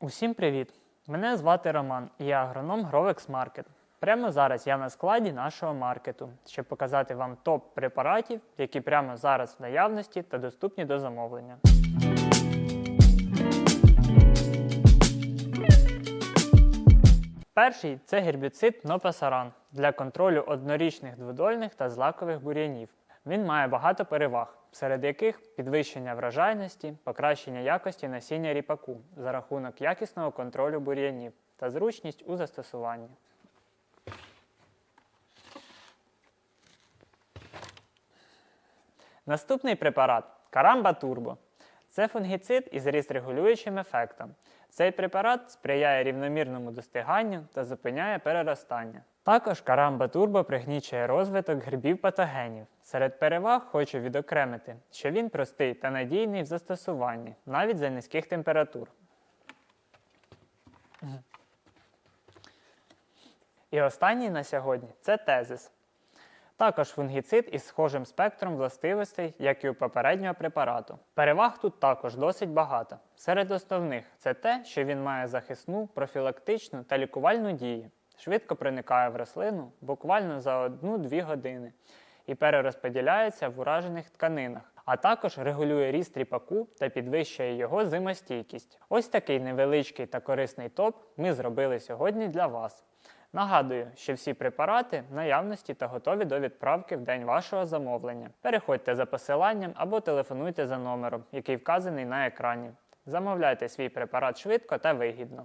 Усім привіт! Мене звати Роман, і я агроном Grovex Market. Прямо зараз я на складі нашого маркету, щоб показати вам топ препаратів, які прямо зараз в наявності та доступні до замовлення. Перший це гербіцид Нопасаран для контролю однорічних дводольних та злакових бур'янів. Він має багато переваг, серед яких підвищення врожайності, покращення якості насіння ріпаку за рахунок якісного контролю бур'янів та зручність у застосуванні. Наступний препарат Карамба Турбо. Це фунгіцид із ріст-регулюючим ефектом. Цей препарат сприяє рівномірному достиганню та зупиняє переростання. Також Карамба Турбо пригнічує розвиток грибів патогенів. Серед переваг хочу відокремити, що він простий та надійний в застосуванні, навіть за низьких температур. І останній на сьогодні це тезис. Також фунгіцид із схожим спектром властивостей, як і у попереднього препарату. Переваг тут також досить багато. Серед основних це те, що він має захисну, профілактичну та лікувальну дію, швидко проникає в рослину буквально за 1-2 години і перерозподіляється в уражених тканинах, а також регулює ріст ріпаку та підвищує його зимостійкість. Ось такий невеличкий та корисний топ ми зробили сьогодні для вас. Нагадую, що всі препарати наявності та готові до відправки в день вашого замовлення. Переходьте за посиланням або телефонуйте за номером, який вказаний на екрані. Замовляйте свій препарат швидко та вигідно.